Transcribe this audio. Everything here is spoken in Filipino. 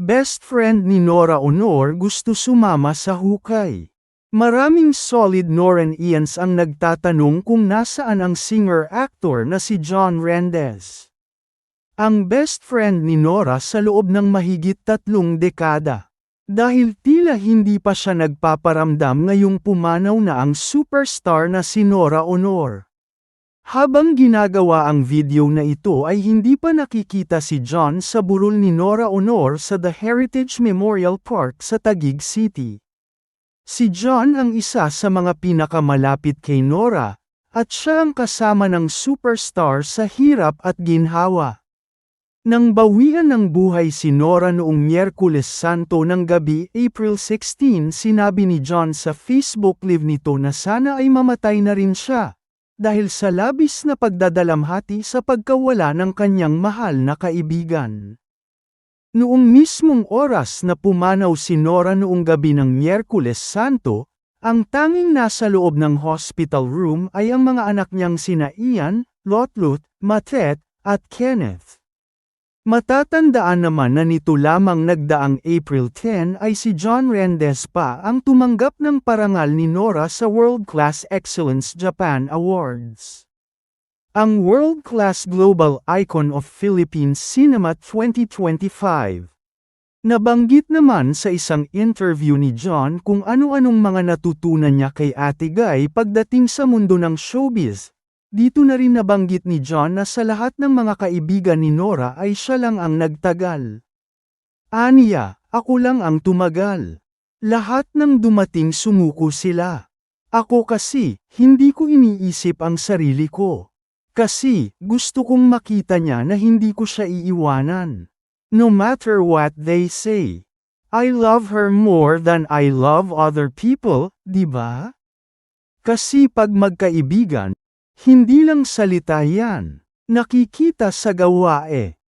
Best friend ni Nora Honor gusto sumama sa hukay. Maraming solid Noran Ians ang nagtatanong kung nasaan ang singer-actor na si John Rendez. Ang best friend ni Nora sa loob ng mahigit tatlong dekada. Dahil tila hindi pa siya nagpaparamdam ngayong pumanaw na ang superstar na si Nora Honor. Habang ginagawa ang video na ito ay hindi pa nakikita si John sa burol ni Nora Honor sa The Heritage Memorial Park sa Taguig City. Si John ang isa sa mga pinakamalapit kay Nora, at siya ang kasama ng superstar sa hirap at ginhawa. Nang bawian ng buhay si Nora noong Miyerkules Santo ng gabi April 16 sinabi ni John sa Facebook live nito na sana ay mamatay na rin siya, dahil sa labis na pagdadalamhati sa pagkawala ng kanyang mahal na kaibigan. Noong mismong oras na pumanaw si Nora noong gabi ng Miyerkules Santo, ang tanging nasa loob ng hospital room ay ang mga anak niyang sina Ian, Lotlut, Matet, at Kenneth. Matatandaan naman na nito lamang nagdaang April 10 ay si John Rendez pa ang tumanggap ng parangal ni Nora sa World Class Excellence Japan Awards. Ang World Class Global Icon of Philippine Cinema 2025. Nabanggit naman sa isang interview ni John kung ano-anong mga natutunan niya kay Ate Guy pagdating sa mundo ng showbiz, dito na rin nabanggit ni John na sa lahat ng mga kaibigan ni Nora ay siya lang ang nagtagal. Aniya, ako lang ang tumagal. Lahat ng dumating sumuko sila. Ako kasi, hindi ko iniisip ang sarili ko. Kasi, gusto kong makita niya na hindi ko siya iiwanan. No matter what they say. I love her more than I love other people, di ba? Kasi pag magkaibigan, hindi lang salita yan. Nakikita sa gawa eh.